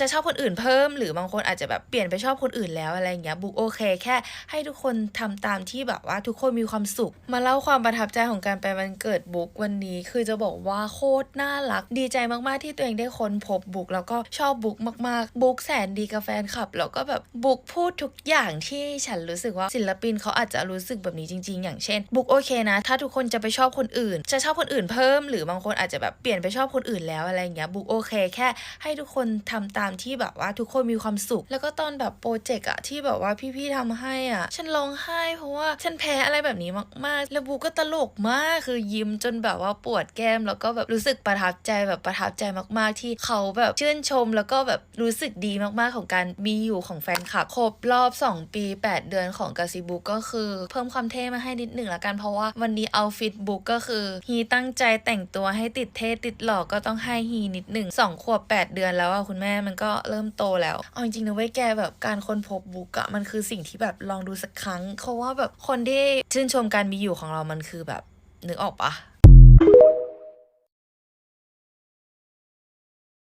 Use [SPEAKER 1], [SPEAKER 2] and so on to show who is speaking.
[SPEAKER 1] จะชอบคนอื่นเพิ่ม หรือบางคนอาจจะแบบเปลี่ยนไปชอบคนอื่นแล้วอะไรอย่างเงี้ยบุ๊กโอเค แค่ให้ทุกคนทำตามที่แบบว่าทุกคนมีความสุข มาเล่าความประทับใจของการไปวันเกิดบุ๊กวันนี้คือจะบอกว่าโคตรน่ารัก ดีใจมากๆที่ตัวเองได้ค้นพบบุ๊กแล้วก็ชอบบุ๊กมากๆบุ๊กแสนดีกับแฟนคลับแล้วก็แบบบุ๊กพูดทุกอย่างที่ฉันรู้สึกว่าศิลปินเขาอาจจะรู้สึกแบบนี้จริง ๆ อย่างเช่นบุ๊กโอเคนะ ถ้าทุกคนจะไปชอบคนอื่น จะชอบคนอื่นเพิ่ม หรือบางคนอาจจะแบบเปลี่ยนไปชอบคนอื่นแล้วอะไรอย่างเงี้ยบุ๊กโอเค แค่ให้ทุกคนทำตามที่แบบว่าทุกคนมีความสุข แล้วก็ตอนแบบโปรเจกต์อะที่แบบว่าพี่ๆทำให้อะฉันร้องไห้เพราะว่าฉันแพ้อะไรแบบนี้มากๆ แล้วบุก็ตลกมากคือยิ้มจนแบบว่าปวดแก้ม แล้วก็แบบรู้สึกประทับใจแบบประทับใจมากๆ ที่เขาแบบชื่นชม แล้วก็แบบรู้สึกดีมากๆของการมีอยู่ของแฟนคลับครบรอบ 2 ปี 8 เดือนของกาซิบุกก็คือ เพิ่มความเท่มาให้นิดหนึ่งละกันเพราะว่าวันนี้เอาฟิตบุกก็คือฮีตั้งใจแต่งตัวให้ติดเท่ติดหล่อก็ต้องให้ฮีนิดหนึ่งสองขวบ8เดือนแล้วอะคุณแม่มันก็เริ่มโตแล้ว เอาจริงๆนะเว้ยแกแบบการค้นพบบุ๊กอะมันคือสิ่งที่แบบลองดูสักครั้ง เพราะว่าแบบคนที่ชื่นชมการมีอยู่ของเรามันคือแบบนึกออกปะ